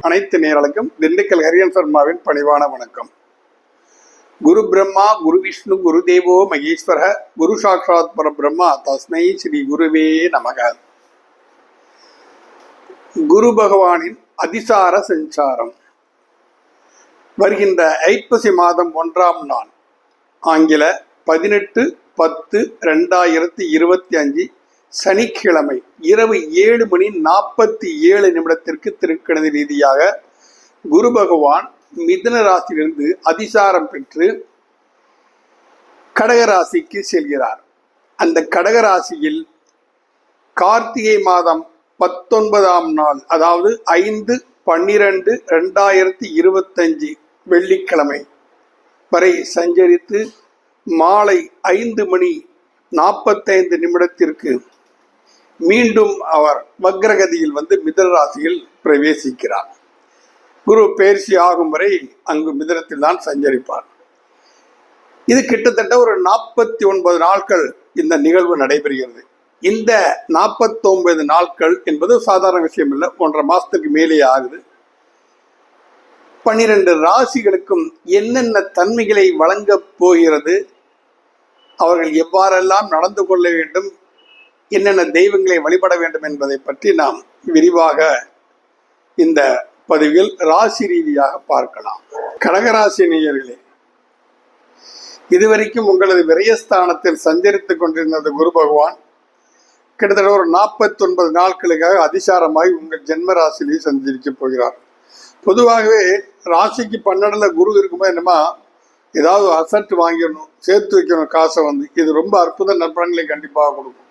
அனைத்து நேரலுக்கும் திண்டுக்கல் ஹரியன் சர்மாவின் பணிவான வணக்கம். குரு பிரம்மா குரு விஷ்ணு குரு தேவோ மகேஸ்வர குரு சாட்சாத் பர பிரம்மா தஸ்மை ஸ்ரீ குருவே நமக. குரு பகவானின் அதிசார சஞ்சாரம். வருகின்ற ஐப்பசி மாதம் ஒன்றாம் நாள் ஆங்கில பதினெட்டு பத்து ரெண்டாயிரத்தி இருபத்தி அஞ்சு சனிக்கிழமை இரவு ஏழு மணி நாற்பத்தி ஏழு நிமிடத்திற்கு திருக்கணித ரீதியாக குரு பகவான் மிதன ராசியிலிருந்து அதிசாரம் பெற்று கடகராசிக்கு செல்கிறார். அந்த கடகராசியில் கார்த்திகை மாதம் பத்தொன்பதாம் நாள் அதாவது ஐந்து பன்னிரண்டு ரெண்டாயிரத்தி இருபத்தஞ்சு வெள்ளிக்கிழமை வரை சஞ்சரித்து மாலை ஐந்து மணி நாற்பத்தைந்து நிமிடத்திற்கு மீண்டும் அவர் வக்ரகதியில் வந்து மிதன ராசியில் பிரவேசிக்கிறார். குரு பயிற்சி ஆகும் வரை அங்கு மிதனத்தில் தான் சஞ்சரிப்பார். இது கிட்டத்தட்ட ஒரு நாற்பத்தி ஒன்பது நாட்கள் இந்த நிகழ்வு நடைபெறுகிறது. இந்த நாற்பத்தொன்பது நாட்கள் என்பது சாதாரண விஷயம் இல்லை. ஒன்றரை மாசத்துக்கு மேலே ஆகுது. பன்னிரண்டு ராசிகளுக்கும் என்னென்ன தன்மைகளை வழங்கப் போகிறது அவர்கள் எவ்வாறெல்லாம் நடந்து கொள்ள வேண்டும் என்னென்ன தெய்வங்களை வழிபட வேண்டும் என்பதை பற்றி நாம் விரிவாக இந்த பதிவில் ராசி ரீதியாக பார்க்கலாம். கடகராசி நேயர்களே இதுவரைக்கும் உங்களது விரயஸ்தானத்தில் சஞ்சரித்துக் கொண்டிருந்த குரு பகவான். கிட்டத்தட்ட ஒரு நாற்பத்தி ஒன்பது நாட்களுக்காக அதிசாரமாய் உங்கள் ஜென்ம ராசியிலேயே சஞ்சரிக்க போகிறார். பொதுவாகவே ராசிக்கு பன்னெண்டுல குரு இருக்கும்போது என்னமா ஏதாவது அசட் வாங்கிடணும் சேர்த்து வைக்கணும் காசை வந்து. இது ரொம்ப அற்புத நற்பணங்களை கண்டிப்பாக கொடுக்கும்.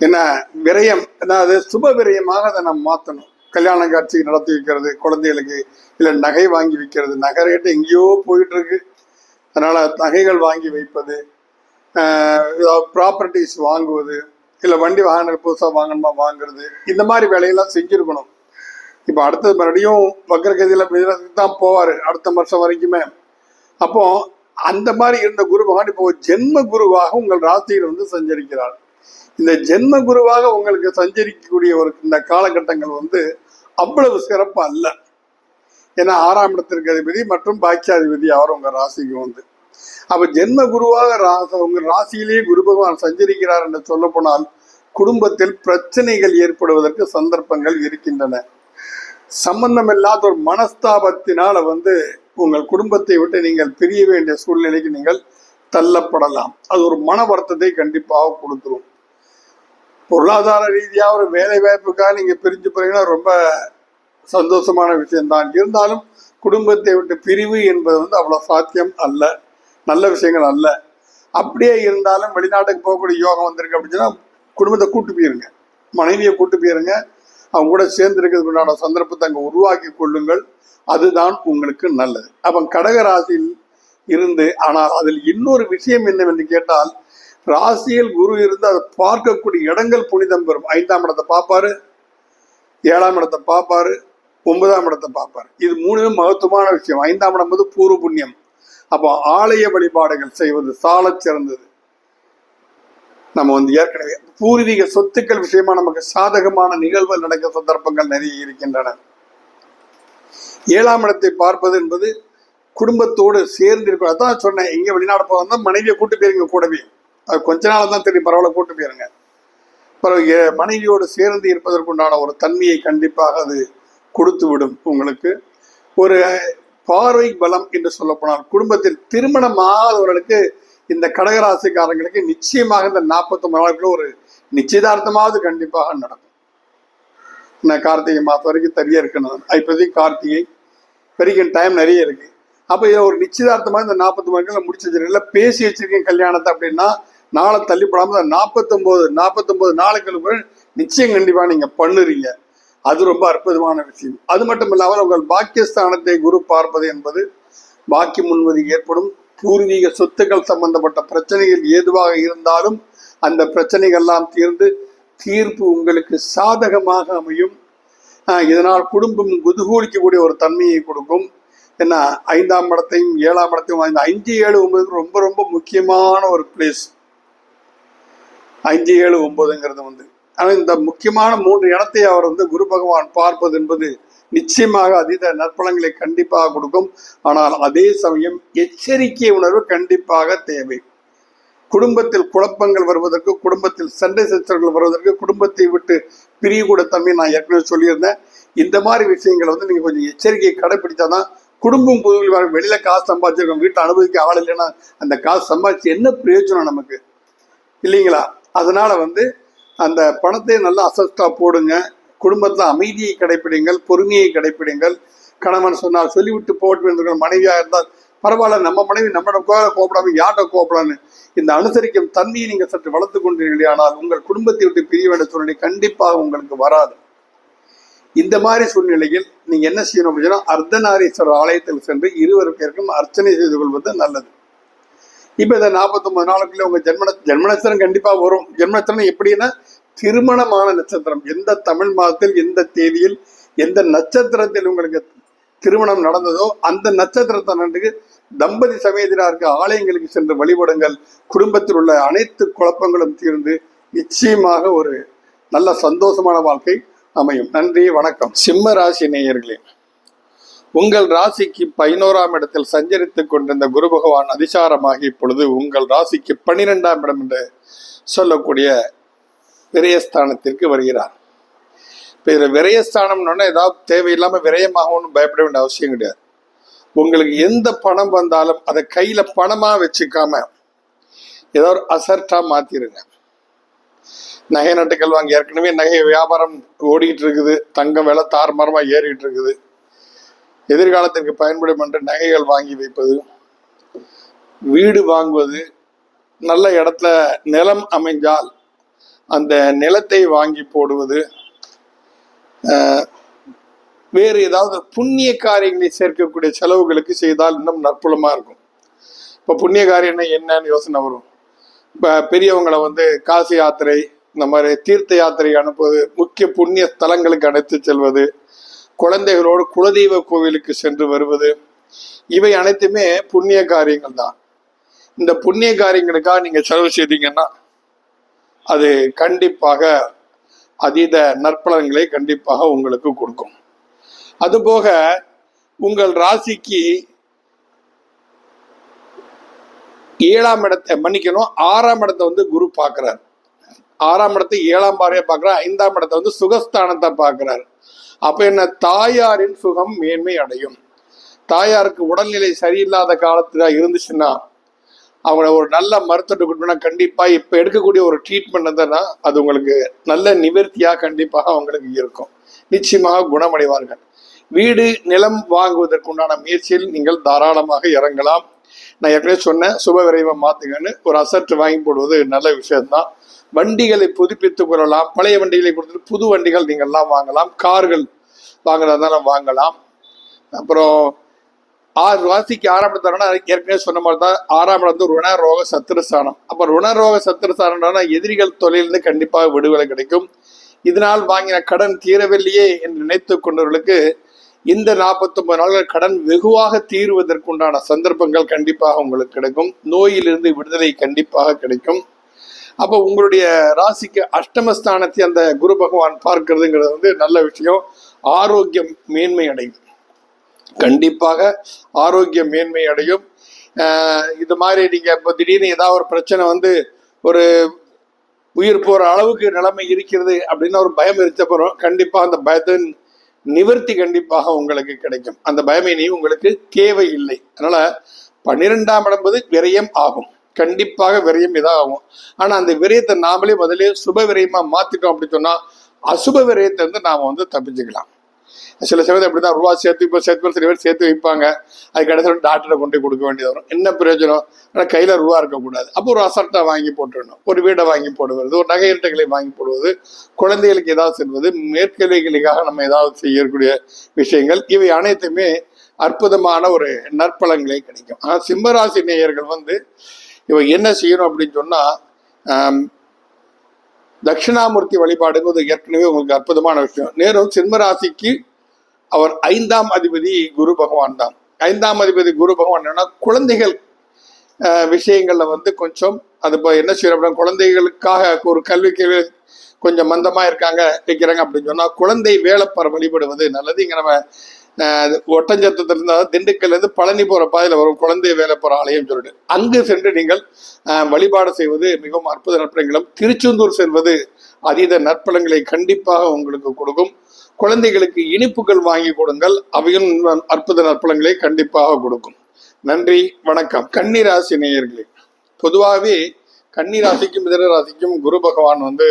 என்ன விரயம் அதாவது சுப விரயமாக அதை நம்ம மாற்றணும் கல்யாண காட்சி நடத்தி வைக்கிறது குழந்தைகளுக்கு இல்லை நகை வாங்கி வைக்கிறது நகை ரேட்டு எங்கேயோ போயிட்டு இருக்கு அதனால நகைகள் வாங்கி வைப்பது ப்ராப்பர்ட்டிஸ் வாங்குவது இல்லை வண்டி வாகனங்கள் புதுசாக வாங்கணுமா வாங்குறது இந்த மாதிரி வேலையெல்லாம் செஞ்சுருக்கணும். இப்போ அடுத்தது மறுபடியும் வக்கரகதியில் தான் போவார் அடுத்த வருஷம் வரைக்குமே. அப்போ அந்த மாதிரி இருந்த குரு பகவான் இப்போ ஒரு ஜென்ம குருவாக உங்கள் ராசியில் வந்து சஞ்சரிக்கிறார். இந்த ஜென்ம குருவாக உங்களுக்கு சஞ்சரிக்கக்கூடிய ஒரு இந்த காலகட்டங்கள் வந்து அவ்வளவு சிறப்பு அல்ல ஏன்னா ஆறாம் இடத்திற்கு அதிபதி மற்றும் பாக்கியாதிபதி அவர் உங்க ராசிக்கு வந்து. அப்ப ஜென்ம குருவாக ராச உங்க ராசியிலேயே குரு பகவான் சஞ்சரிக்கிறார் என்று சொல்ல போனால் குடும்பத்தில் பிரச்சனைகள் ஏற்படுவதற்கு சந்தர்ப்பங்கள் இருக்கின்றன. சம்பந்தமில்லாத ஒரு மனஸ்தாபத்தினால வந்து உங்கள் குடும்பத்தை விட்டு நீங்கள் பிரிய வேண்டிய சூழ்நிலைக்கு நீங்கள் தள்ளப்படலாம். அது ஒரு மன வருத்தத்தை கண்டிப்பாக கொடுத்துரும். பொருளாதார ரீதியாக ஒரு வேலை வாய்ப்புக்காக நீங்கள் பிரிஞ்சு போறீங்கன்னா ரொம்ப சந்தோஷமான விஷயம்தான் இருந்தாலும் குடும்பத்தை விட்டு பிரிவு என்பது வந்து அவ்வளோ சாத்தியம் அல்ல. நல்ல விஷயங்கள் அல்ல. அப்படியே இருந்தாலும் வெளிநாட்டுக்கு போகக்கூடிய யோகம் வந்திருக்கு அப்படின்னா குடும்பத்தை கூட்டு போயிருங்க. மனைவியை கூட்டு போயிருங்க. அவங்க கூட சேர்ந்து இருக்கிறதுக்குண்டான சந்தர்ப்பத்தை அங்கே உருவாக்கி கொள்ளுங்கள். அதுதான் உங்களுக்கு நல்லது. அப்போ கடகராசியில் இருந்து ஆனால் அதில் இன்னொரு விஷயம் என்னவென்று கேட்டால் ராசியில் குரு இருந்து அதை பார்க்கக்கூடிய இடங்கள் புனிதம் பெறும். ஐந்தாம் இடத்தை பார்ப்பாரு ஏழாம் இடத்தை பார்ப்பாரு ஒன்பதாம் இடத்தை பார்ப்பாரு. இது மூணுமே மகத்துவமான விஷயம். ஐந்தாம் இடம் வந்து பூர்வ புண்ணியம். அப்போ ஆலய வழிபாடுகள் செய்வது சால சிறந்தது. நம்ம வந்து ஏற்கனவே பூர்வீக சொத்துக்கள் விஷயமா நமக்கு சாதகமான நிகழ்வுகள் நடக்க சந்தர்ப்பங்கள் நிறைய இருக்கின்றன. ஏழாம் இடத்தை பார்ப்பது என்பது குடும்பத்தோடு சேர்ந்து இருக்கும் அதான் சொன்னேன் எங்க வெளிநாடு போகிறதா மனைவியை கூட்டு போயிருங்க கூடவே. அது கொஞ்ச நாள் தான் தெரியும் பரவாயில்ல கூட்டு போயிருங்க. பிறகு மனைவியோடு சேர்ந்து இருப்பதற்குண்டான ஒரு தன்மையை கண்டிப்பாக அது கொடுத்து விடும் உங்களுக்கு. ஒரு பார்வை பலம் என்று சொல்லப்போனால் குடும்பத்தில் திருமணம் ஆகாதவர்களுக்கு இந்த கடகராசிக்காரங்களுக்கு நிச்சயமாக இந்த நாற்பத்தொம்பது நாளுக்குள்ள ஒரு நிச்சயதார்த்தமாவது கண்டிப்பாக நடக்கும். நான் கார்த்திகை மாதம் வரைக்கும் தனியாக இருக்கணும் இப்போதைக்கு கார்த்திகை. வரைக்கும் டைம் நிறைய இருக்கு. அப்போ இதை ஒரு நிச்சயதார்த்தமாக இந்த நாற்பத்தி நாட்கள் முடிச்சு வச்சிருக்கேன் பேசி வச்சிருக்கேன் கல்யாணத்தை அப்படின்னா நாளை தள்ளிப்படாமல் நாற்பத்தொம்போது நாற்பத்தொம்போது நாளுக்கு நிச்சயம் கண்டிப்பாக நீங்கள் பண்ணுறீங்க. அது ரொம்ப அற்புதமான விஷயம். அது மட்டும் இல்லாமல் உங்கள் பாக்கியஸ்தானத்தை குரு பார்ப்பது என்பது பாக்கி முன்வது ஏற்படும். பூர்வீக சொத்துக்கள் சம்பந்தப்பட்ட பிரச்சனைகள் ஏதுவாக இருந்தாலும் அந்த பிரச்சனைகள்லாம் தீர்ந்து தீர்ப்பு உங்களுக்கு சாதகமாக அமையும். இதனால் குடும்பம் குதுகூலிக்கக்கூடிய ஒரு தன்மையை கொடுக்கும். ஏன்னா ஐந்தாம் இடத்தையும் ஏழாம் இடத்தையும் இந்த அஞ்சு ஏழு ஒன்பது ரொம்ப ரொம்ப முக்கியமான ஒரு பிளேஸ் அஞ்சு ஏழு ஒன்பதுங்கிறது வந்து ஆனால் இந்த முக்கியமான மூன்று இடத்தை அவர் வந்து குரு பகவான் பார்ப்பது என்பது நிச்சயமாக அதீத நற்பலங்களை கண்டிப்பாக கொடுக்கும். ஆனால் அதே சமயம் எச்சரிக்கை உணர்வு கண்டிப்பாக தேவை. குடும்பத்தில் குழப்பங்கள் வருவதற்கு குடும்பத்தில் சண்டை சச்சரவுகள் வருவதற்கு குடும்பத்தை விட்டு பிரியக்கூட தன்மை நான் ஏற்கனவே சொல்லியிருந்தேன். இந்த மாதிரி விஷயங்களை வந்து நீங்கள் கொஞ்சம் எச்சரிக்கையை கடைபிடிச்சாதான் குடும்பம் புதுவில் வர வெளியில் காசு சம்பாதிச்சிருக்கோம் வீட்டை அனுபவிக்க ஆள் இல்லைன்னா அந்த காசு சம்பாதிச்சு என்ன பிரயோஜனம் நமக்கு? இல்லைங்களா? அதனால் வந்து அந்த பணத்தை நல்லா அசஸ்டாக போடுங்க. குடும்பத்தில் அமைதியை கடைப்பிடிங்கள் பொறுமையை கடைப்பிடிங்கள். கணவன் சொன்னால் சொல்லிவிட்டு போட்டு மனைவியாக இருந்தால் பரவாயில்ல நம்ம மனைவி நம்மளோட கோபப்படாம யார்கிட்ட கோபப்படான்னு இந்த அனுசரிக்கும் தன்மையை நீங்கள் சற்று வளர்த்து கொண்டீர்களே ஆனால் உங்கள் குடும்பத்தை விட்டு பிரிய வேண்டிய சூழ்நிலை கண்டிப்பாக உங்களுக்கு வராது. இந்த மாதிரி சூழ்நிலையில் நீங்கள் என்ன செய்யணும் அப்படின்னா அர்த்தநாரீஸ்வரர் ஆலயத்தில் சென்று இருவர் பேருக்கும் அர்ச்சனை செய்து கொள்வது நல்லது. இப்போ இந்த நாற்பத்தொம்பது நாளுக்குள்ளே உங்கள் ஜென்ம ஜென்ம நட்சத்திரம் கண்டிப்பாக வரும். ஜென்ம நட்சத்திரம் எப்படின்னா திருமணமான நட்சத்திரம். எந்த தமிழ் மாதத்தில் எந்த தேதியில் எந்த நட்சத்திரத்தில் உங்களுக்கு திருமணம் நடந்ததோ அந்த நட்சத்திரத்தை நன்றி தம்பதி சமேதராருக்கு ஆலயங்களுக்கு சென்று வழிபடுங்கள். குடும்பத்தில் உள்ள அனைத்து குழப்பங்களும் தீர்ந்து நிச்சயமாக ஒரு நல்ல சந்தோஷமான வாழ்க்கை அமையும். நன்றி வணக்கம். சிம்ம ராசி நேயர்களே உங்கள் ராசிக்கு பதினோராம் இடத்தில் சஞ்சரித்துக் கொண்டிருந்த குரு பகவான் அதிசாரமாகி இப்பொழுது உங்கள் ராசிக்கு பன்னிரெண்டாம் இடம் என்று சொல்லக்கூடிய விரயஸ்தானத்திற்கு வருகிறார். இப்போ இதில் விரயஸ்தானம்னு ஏதாவது தேவையில்லாமல் விரயமாகணும்னு பயப்பட வேண்டிய அவசியம் கிடையாது. உங்களுக்கு எந்த பணம் வந்தாலும் அதை கையில் பணமாக வச்சுக்காம ஏதோ ஒரு அசர்ட்டாக மாற்றிடுங்க நகை நட்டுக்கள் வாங்கி ஏற்கனவே நகை வியாபாரம் ஓடிக்கிட்டு இருக்குது. தங்கம் விலை தாறுமாறமாக ஏறிட்டு இருக்குது. எதிர்காலத்திற்கு பயன்படும் என்று நகைகள் வாங்கி வைப்பது வீடு வாங்குவது நல்ல இடத்துல நிலம் அமைஞ்சால் அந்த நிலத்தை வாங்கி போடுவது வேறு ஏதாவது புண்ணிய காரியங்களை சேர்க்கக்கூடிய செலவுகளுக்கு செய்தால் இன்னும் நற்புலமாக இருக்கும். இப்போ புண்ணிய காரியம் என்னன்னு யோசனை வரும். இப்போ பெரியவங்களை வந்து காசி யாத்திரை இந்த மாதிரி தீர்த்த யாத்திரை அனுப்புவது முக்கிய புண்ணிய ஸ்தலங்களுக்கு அழைத்து செல்வது குழந்தைகளோடு குலதெய்வ கோவிலுக்கு சென்று வருவது. இவை அனைத்துமே புண்ணிய காரியங்கள் தான். இந்த புண்ணிய காரியங்களுக்காக நீங்க செலவு செய்தீங்கன்னா அது கண்டிப்பாக அதீத நற்பலன்களை கண்டிப்பாக உங்களுக்கு கொடுக்கும். அதுபோக உங்கள் ராசிக்கு ஏழாம் இடத்தை மன்னிக்கணும். ஆறாம் இடத்தை வந்து குரு பார்க்கிறார். ஆறாம் இடத்தை ஏழாம் பாறையை பார்க்கிறார். ஐந்தாம் இடத்தை வந்து சுகஸ்தானத்தை பார்க்கிறார். அப்ப என்ன? தாயாரின் சுகம் மேன்மை அடையும். தாயாருக்கு உடல்நிலை சரியில்லாத காலத்துல இருந்துச்சுன்னா அவங்கள ஒரு நல்ல மருத்துவத்தை கொடுத்தோம்னா கண்டிப்பா இப்ப எடுக்கக்கூடிய ஒரு ட்ரீட்மெண்ட் இருந்ததுன்னா அது உங்களுக்கு நல்ல நிவர்த்தியா கண்டிப்பாக அவங்களுக்கு இருக்கும். நிச்சயமாக குணமடைவார்கள். வீடு நிலம் வாங்குவதற்குண்டான முயற்சியில் நீங்கள் தாராளமாக இறங்கலாம். நான் ஏற்கனவே சொன்னேன் சுப விரைவை மாத்துங்கன்னு ஒரு அசட்டு வாங்கி போடுவது நல்ல விஷயம்தான். வண்டிகளை புதுப்பித்துக் கொள்ளலாம். பழைய வண்டிகளை கொடுத்துட்டு புது வண்டிகள் நீங்கள்லாம் வாங்கலாம். கார்கள் வாங்குறதுனால வாங்கலாம். அப்புறம் ஆறு ராசிக்கு ஆறாம் இடத்தானா ஏற்கனவே சொன்ன மாதிரி தான் ஆறாம் இடம் வந்து ருண ரோக சத்துருஸ்தானம் அப்போ ருண ரோக சத்துருஸ்தானம்னா எதிரிகள் தொழிலிருந்து கண்டிப்பாக விடுதலை கிடைக்கும். இதனால் வாங்கின கடன் தீரவில்லையே என்று நினைத்து கொண்டவர்களுக்கு இந்த 49 நாட்கள் கடன் வெகுவாக தீருவதற்குண்டான சந்தர்ப்பங்கள் கண்டிப்பாக உங்களுக்கு கிடைக்கும். நோயிலிருந்து விடுதலை கண்டிப்பாக கிடைக்கும். அப்போ உங்களுடைய ராசிக்கு அஷ்டமஸ்தானத்தை அந்த குரு பகவான் பார்க்கறதுங்கிறது வந்து நல்ல விஷயம். ஆரோக்கியம் மேன்மை அடையும். கண்டிப்பாக ஆரோக்கிய மேன்மை அடையும். இது மாதிரி நீங்கள் இப்போ திடீர்னு ஏதாவது ஒரு பிரச்சனை வந்து ஒரு உயிர் போகிற அளவுக்கு நிலைமை இருக்கிறது அப்படின்னு ஒரு பயம் இருந்தப்பறம் கண்டிப்பாக அந்த பயத்தின் நிவர்த்தி கண்டிப்பாக உங்களுக்கு கிடைக்கும். அந்த பயம் உங்களுக்கு உங்களுக்கு தேவையில்லை அதனால பன்னிரெண்டாம் இடம் விரயம் ஆகும். கண்டிப்பாக விரயம் இதாக ஆகும் ஆனா அந்த விரயத்தை நாமளே முதல்ல சுப விரயமா மாத்திட்டோம் அப்படின்னு சொன்னா அசுப விரயத்தை வந்து நாம வந்து தப்பிச்சுக்கலாம். சில சமயத்தில் அப்படி தான் ரூபா சேர்த்து இப்போ சேர்த்து சில பேர் சேர்த்து வைப்பாங்க அது கடைசியில் டாக்டரை கொண்டு கொடுக்க வேண்டியது வரும். என்ன பிரயோஜனம்? ஆனால் கையில் ரூபா இருக்கக்கூடாது. அப்போ ஒரு அசட்டை வாங்கி போட்டுடணும். ஒரு வீடை வாங்கி போடுவது ஒரு நகை இரட்டைகளை வாங்கி போடுவது குழந்தைகளுக்கு ஏதாவது செய்வது மேற்கல்விகளுக்காக நம்ம ஏதாவது செய்யக்கூடிய விஷயங்கள். இவை அனைத்துமே அற்புதமான ஒரு நற்பலன்களை கிடைக்கும். ஆனால் சிம்மராசி நேயர்கள் வந்து இவ என்ன செய்யணும் அப்படின்னு சொன்னால் தட்சிணாமூர்த்தி வழிபாடுங்கிறது ஏற்கனவே உங்களுக்கு அற்புதமான விஷயம். நேரும் சிம்மராசிக்கு அவர் ஐந்தாம் அதிபதி குரு பகவான் தான். ஐந்தாம் அதிபதி குரு பகவான் என்னன்னா குழந்தைகள் விஷயங்களில் விஷயங்கள்ல வந்து கொஞ்சம் அது இப்போ என்ன செய்யறோம் குழந்தைகளுக்காக ஒரு கல்விக்கு கொஞ்சம் மந்தமாக இருக்காங்க வைக்கிறாங்க அப்படின்னு சொன்னால் குழந்தை வேலப்பர் வழிபடுவது நல்லது. இங்கே நம்ம அஹ், ஒட்டஞ்சத்தத்துல இருந்து அதாவது திண்டுக்கல்ல இருந்து பழனி போற பாதையில வரும். குழந்தை வேலை போற ஆலயம் சொல்லிட்டு. அங்கு சென்று நீங்கள் அஹ், வழிபாடு செய்வது மிகவும் அற்புத நற்பலங்களும் திருச்செந்தூர் செல்வது அதீத நற்பலங்களை கண்டிப்பாக உங்களுக்கு கொடுக்கும். குழந்தைகளுக்கு இனிப்புகள் வாங்கி கொடுங்கள் அவையும் அற்புத நற்பலங்களை கண்டிப்பாக கொடுக்கும். நன்றி வணக்கம். கன்னிராசி நேயர்களே பொதுவாகவே கன்னிராசிக்கும் மிதன ராசிக்கும் குரு பகவான் வந்து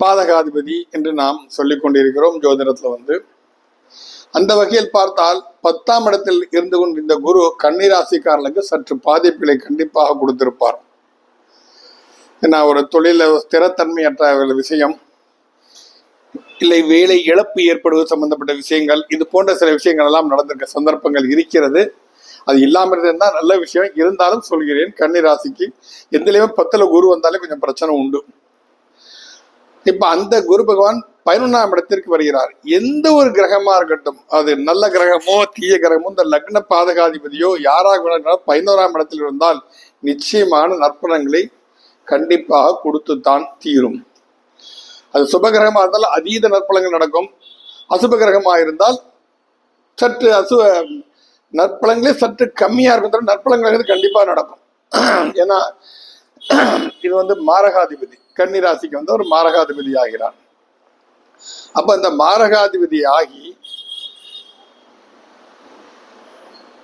பாதகாதிபதி என்று நாம் சொல்லிக் கொண்டிருக்கிறோம் ஜோதிடத்துல வந்து அந்த வகையில் பார்த்தால் பத்தாம் இடத்தில் இருந்து இந்த குரு கன்னிராசிக்காரர்களுக்கு சற்று பாதிப்புகளை கண்டிப்பாக கொடுத்திருப்பார். ஏன்னா ஒரு தொழில ஸ்திரத்தன்மையற்ற விஷயம் இல்லை வேலை இழப்பு ஏற்படுவது சம்பந்தப்பட்ட விஷயங்கள் இது போன்ற சில விஷயங்கள் எல்லாம் நடந்திருக்க சந்தர்ப்பங்கள் இருக்கிறது. அது இல்லாமல் இருந்தா நல்ல விஷயம். இருந்தாலும் சொல்கிறேன் கன்னிராசிக்கு எதுலயுமே பத்துல குரு வந்தாலே கொஞ்சம் பிரச்சனை உண்டு. இப்ப அந்த குரு பகவான் பதினொன்றாம் இடத்திற்கு வருகிறார். எந்த ஒரு கிரகமா இருக்கட்டும் அது நல்ல கிரகமோ தீய கிரகமோ இந்த லக்ன பாதகாதிபதியோ யாராக வேணாலும் பதினோராம் இடத்தில் இருந்தால் நிச்சயமான நற்பணங்களை கண்டிப்பாக கொடுத்து தான் தீரும். அது சுபகிரகமாக இருந்தால் அதீத நற்பலங்கள் நடக்கும். அசுப கிரகமாக இருந்தால் சற்று அசு நற்பலங்களே சற்று கம்மியாக இருக்கும் தவிர கண்டிப்பாக நடக்கும். ஏன்னா இது வந்து மாரகாதிபதி கன்னிராசிக்கு வந்து ஒரு மாரகாதிபதி ஆகிறார். அப்ப அந்த மாரகாதிபதி ஆகி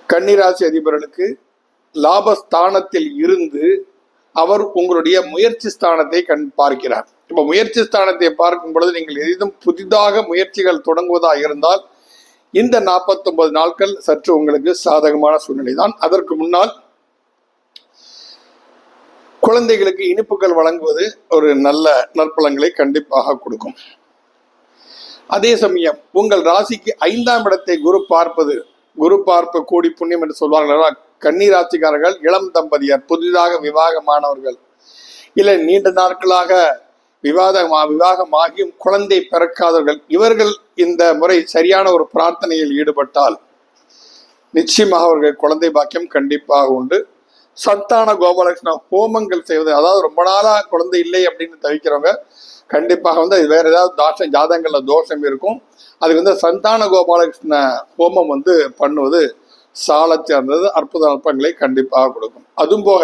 கன்னிராசி அதிபர்களுக்கு லாபஸ்தானத்தில் இருந்து அவர் உங்களுடைய முயற்சி ஸ்தானத்தை கண் பார்க்கிறார். இப்ப முயற்சி ஸ்தானத்தை பார்க்கும் பொழுது நீங்கள் எதுவும் புதிதாக முயற்சிகள் தொடங்குவதாக இருந்தால் இந்த 49 நாட்கள் சற்று உங்களுக்கு சாதகமான சூழ்நிலை தான் அதற்கு முன்னால் குழந்தைகளுக்கு இனிப்புகள் வழங்குவது ஒரு நல்ல நற்பலங்களை கண்டிப்பாக கொடுக்கும். அதே சமயம் உங்கள் ராசிக்கு ஐந்தாம் இடத்தை குரு பார்ப்பது குரு பார்ப்பு கூடி புண்ணியம் என்று சொல்வார்கள் கன்னி ராசிக்காரர்கள் இளம் தம்பதியர் புதிதாக விவாகமானவர்கள். இல்லை நீண்ட நாட்களாக விவாதம் விவாகமாகியும் குழந்தை பிறக்காதவர்கள் இவர்கள் இந்த முறை சரியான ஒரு பிரார்த்தனையில் ஈடுபட்டால் நிச்சயமாக அவர்கள் குழந்தை பாக்கியம் கண்டிப்பாக உண்டு. சந்தான கோபாலகிருஷ்ண ஹோமங்கள் செய்வது அதாவது ரொம்ப நாளா குழந்தை இல்லை அப்படின்னு தவிக்கிறவங்க கண்டிப்பாக வந்து வேற ஏதாவது தாசம் ஜாதகங்களில் தோஷம் இருக்கும். அதுக்கு வந்து சந்தான கோபாலகிருஷ்ண ஹோமம் வந்து பண்ணுவது சால சேர்ந்தது அற்புத அற்பங்களை கண்டிப்பாக கொடுக்கும். அதுவும் போக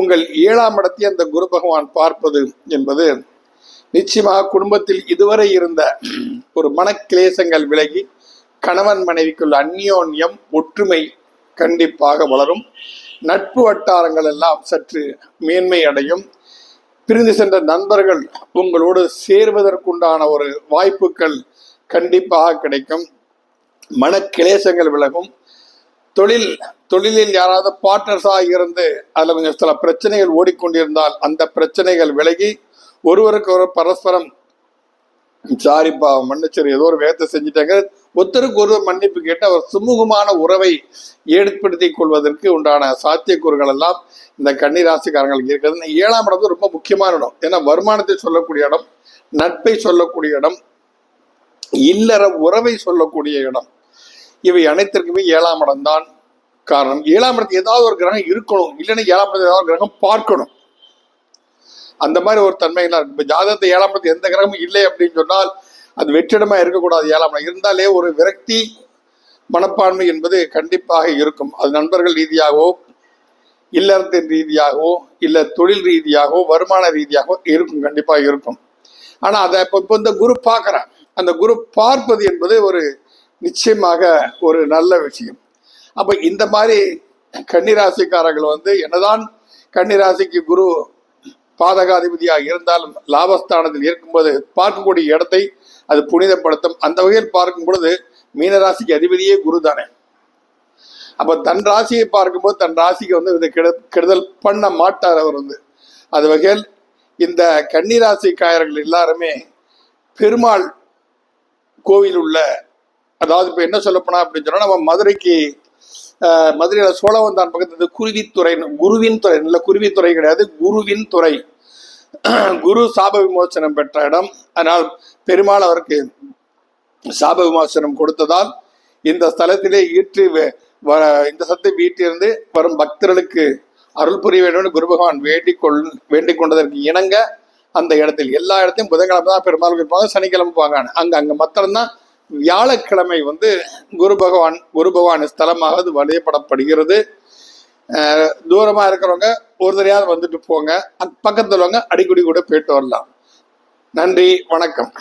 உங்கள் ஏழாம் இடத்தை அந்த குரு பகவான் பார்ப்பது என்பது நிச்சயமாக குடும்பத்தில் இதுவரை இருந்த ஒரு மனக்கிளேசங்கள் விலகி கணவன் மனைவிக்குள்ள அந்யோன்யம் ஒற்றுமை கண்டிப்பாக வளரும். நட்பு வட்டாரங்கள் எல்லாம் சற்று மேன்மை அடையும். பிரிந்து சென்ற நண்பர்கள் உங்களோடு சேர்வதற்குண்டான ஒரு வாய்ப்புகள் கண்டிப்பாக கிடைக்கும். மனக்கிளேசங்கள் விலகும். தொழில் தொழிலில் யாராவது பார்ட்னர்ஸாக இருந்து அதில் கொஞ்சம் சில பிரச்சனைகள் ஓடிக்கொண்டிருந்தால் அந்த பிரச்சனைகள் விலகி ஒருவருக்கு ஒரு பரஸ்பரம் சாரிப்பா மன்னிச்சர் ஏதோ ஒரு வேகத்தை செஞ்சுட்டாங்க. ஒருத்தருக்கு ஒருவர் மன்னிப்பு கேட்டு அவர் சுமூகமான உறவை ஏற்படுத்திக் கொள்வதற்கு உண்டான சாத்தியக்கூறுகள் எல்லாம் இந்த கன்னிராசிக்காரங்களுக்கு இருக்கிறது. ஏழாம் இடம் வந்து ரொம்ப முக்கியமான இடம். ஏன்னா வருமானத்தை சொல்லக்கூடிய இடம் நட்பை சொல்லக்கூடிய இடம் இல்லற உறவை சொல்லக்கூடிய இடம். இவை அனைத்திற்குமே ஏழாம் இடம் தான் காரணம். ஏழாம் இடத்துல ஏதாவது ஒரு கிரகம் இருக்கணும். இல்லைன்னா ஏழாம் இடத்துல ஏதாவது ஒரு கிரகம் பார்க்கணும். அந்த மாதிரி ஒரு தன்மைகள்லாம் இருக்கு. இப்போ ஜாதகத்தை ஏழாம் இடத்துல எந்த கிரகமும் இல்லை அப்படின்னு சொன்னால் அது வெற்றிடமா இருக்கக்கூடாது ஏழாம் இடம் இருந்தாலே ஒரு விரக்தி மனப்பான்மை என்பது கண்டிப்பாக இருக்கும். அது நண்பர்கள் ரீதியாகவோ இல்லறத்தின் ரீதியாகவோ இல்லை தொழில் ரீதியாகவோ வருமான ரீதியாகவோ இருக்கும் கண்டிப்பாக இருக்கும். ஆனா அதை இப்போ இப்போ இந்த குரு பார்க்குறேன் அந்த குரு பார்ப்பது என்பது ஒரு நிச்சயமாக ஒரு நல்ல விஷயம். அப்ப இந்த மாதிரி கன்னிராசிக்காரர்கள் வந்து என்னதான் கன்னிராசிக்கு குரு பாதகாதிபதியாக இருந்தாலும் லாபஸ்தானத்தில் இருக்கும்போது பார்க்கக்கூடிய இடத்தை அது புனிதப்படுத்தும். அந்த வகையில் பார்க்கும் பொழுது மீனராசிக்கு அதிபதியே குரு தானே அப்ப தன் ராசியை பார்க்கும்போது தன் ராசிக்கு வந்து இது கெடு கெடுதல் பண்ண மாட்டார் அவர் வந்து. அது வகையில் இந்த கன்னிராசிக்காரர்கள் எல்லாருமே பெருமாள் கோவில் உள்ள அதாவது இப்போ என்ன சொல்லப்போனா அப்படின்னு சொன்னா நம்ம மதுரைக்கு ஆஹ், சோழவந்தான் பக்கத்து குருவித்துறை குருவின் துறை இல்ல குருவித்துறை கிடையாது குருவின் துறை. குரு சாப விமோசனம் பெற்ற இடம். அதனால் பெருமாள் அவருக்கு சாப விமோசனம் கொடுத்ததால் இந்த ஸ்தலத்திலே ஈற்று வ- இந்த சத்தை வீட்டிலிருந்து வரும் பக்தர்களுக்கு அருள் புரிய வேண்டும் குரு பகவான் வேண்டிக் கொள் வேண்டிக் கொண்டதற்கு இணங்க அந்த இடத்தில் எல்லா இடத்தையும் புதன்கிழமை தான் பெருமாள் இருப்பாங்க சனிக்கிழமை போவாங்க அங்க அங்க மாத்திரம்தான் வியாழக்கிழமை வந்து குரு பகவான் குரு பகவான் ஸ்தலமாக அது வழியப்படப்படுகிறது தூரமா இருக்கிறவங்க ஒரு தடையாவது வந்துட்டு போங்க. அக்- பக்கத்துல உள்ளவங்க அடிக்கடி கூட போயிட்டு வரலாம். நன்றி வணக்கம்.